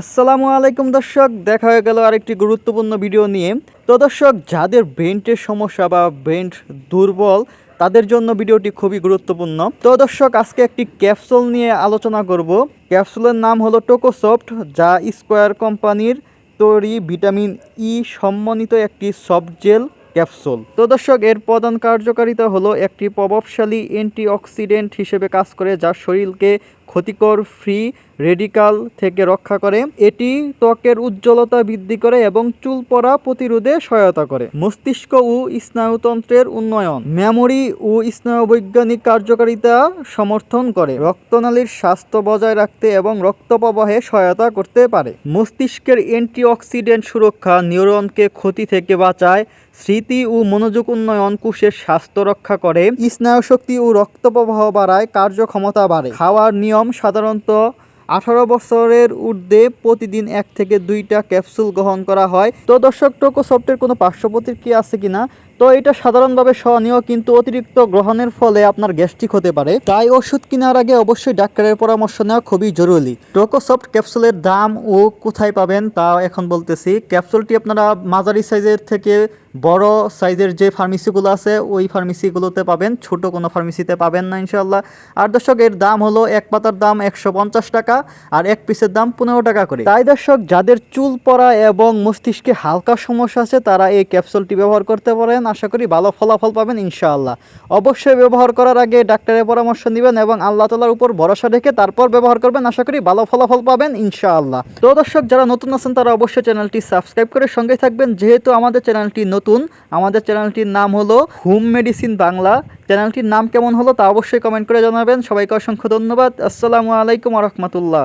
আসসালামু আলাইকুম দর্শক, দেখা হয়ে গেল আরেকটি গুরুত্বপূর্ণ ভিডিও নিয়ে। তো দর্শক, যাদের ব্রেনটের সমস্যা বা ব্রেন দুর্বল, তাদের জন্য ভিডিওটি খুবই গুরুত্বপূর্ণ। তো দর্শক, আজকে একটি ক্যাপসুল নিয়ে আলোচনা করব। ক্যাপসুলের নাম হলো টোকোসফট যা স্কোয়ার কোম্পানির তৈরি ভিটামিন ই সম্মানিত একটি সফট জেল ক্যাপসুল তো দর্শক, এর প্রধান কার্যকারিতা হলো একটি প্রভাবশালী অ্যান্টিঅক্সিডেন্ট হিসেবে কাজ করে, যা শরীরকে ক্ষতিকর ফ্রি রেডিকাল থেকে রক্ষা করে। এটি ত্বকের উজ্জ্বলতা বৃদ্ধি করে এবং চুল পড়া প্রতিরোধে সহায়তা করে। মস্তিষ্ক ও স্নায়ুতন্ত্রের উন্নয়ন। মেমোরি ও স্নায়ুবৈজ্ঞানিক কার্যকারিতা সমর্থন করে। রক্তনালীর স্বাস্থ্য বজায় রাখতে এবং রক্ত প্রবাহে সহায়তা করতে পারে। মস্তিষ্কের অ্যান্টিঅক্সিডেন্ট সুরক্ষা নিউরনকে ক্ষতি থেকে বাঁচায়। স্মৃতি ও মনোযোগ উন্নয়ন কোষের স্বাস্থ্য রক্ষা করে। স্নায়ুশক্তি ও রক্ত প্রবাহ বাড়ায়, কার্যক্ষমতা বাড়ে। খাওয়ার নিয়ম সাধারণত আঠারো বছরের ঊর্ধ্বে প্রতিদিন এক থেকে দুইটা ক্যাপসুল গ্রহণ করা হয়। তো দর্শক, টোকো সফটের কোনো পার্শ্ব প্রতিক্রিয়া আছে কিনা? তো এটা সাধারণভাবে সহনীয়, কিন্তু অতিরিক্ত গ্রহণের ফলে আপনার গ্যাস্ট্রিক হতে পারে। তাই ওষুধ কেনার আগে অবশ্যই ডাক্তারের পরামর্শ নেওয়া খুবই জরুরি। টোকোসফট ক্যাপসুলের দাম ও কোথায় পাবেন তা এখন বলতেছি। ক্যাপসুলটি আপনারা মাঝারি সাইজের থেকে বড় সাইজের যে ফার্মেসিগুলো আছে, ওই ফার্মেসিগুলোতে পাবেন। ছোট কোনো ফার্মেসিতে পাবেন না ইনশাল্লাহ আর দর্শক, এর দাম হলো এক পাতার দাম একশো পঞ্চাশ টাকা আর এক পিসের দাম পনেরো টাকা করে। তাই দর্শক, যাদের চুল পড়া এবং মস্তিষ্কে হালকা সমস্যা আছে, তারা এই ক্যাপসুলটি ব্যবহার করতে পারেন। আশা করি ভালো ফলাফল পাবেন, ইনশাআল্লাহ। অবশ্যই ব্যবহার করার আগে ডাক্তারের পরামর্শ নেবেন এবং আল্লাহ তালার উপর ভরসা রেখে তারপর ব্যবহার করবেন, আশা করি ভালো ফলাফল পাবেন, ইনশাআল্লাহ। তো দর্শক, যারা নতুন আছেন, তারা অবশ্যই চ্যানেলটি সাবস্ক্রাইব করে সঙ্গে থাকবেন। যেহেতু আমাদের চ্যানেলটি নতুন, আমাদের চ্যানেলটির নাম হলো হোম মেডিসিন বাংলা। চ্যানেলটির নাম কেমন হলো তা অবশ্যই কমেন্ট করে জানাবেন। সবাইকে অসংখ্য ধন্যবাদ। আসসালামু আলাইকুম রহমতুল্লাহ।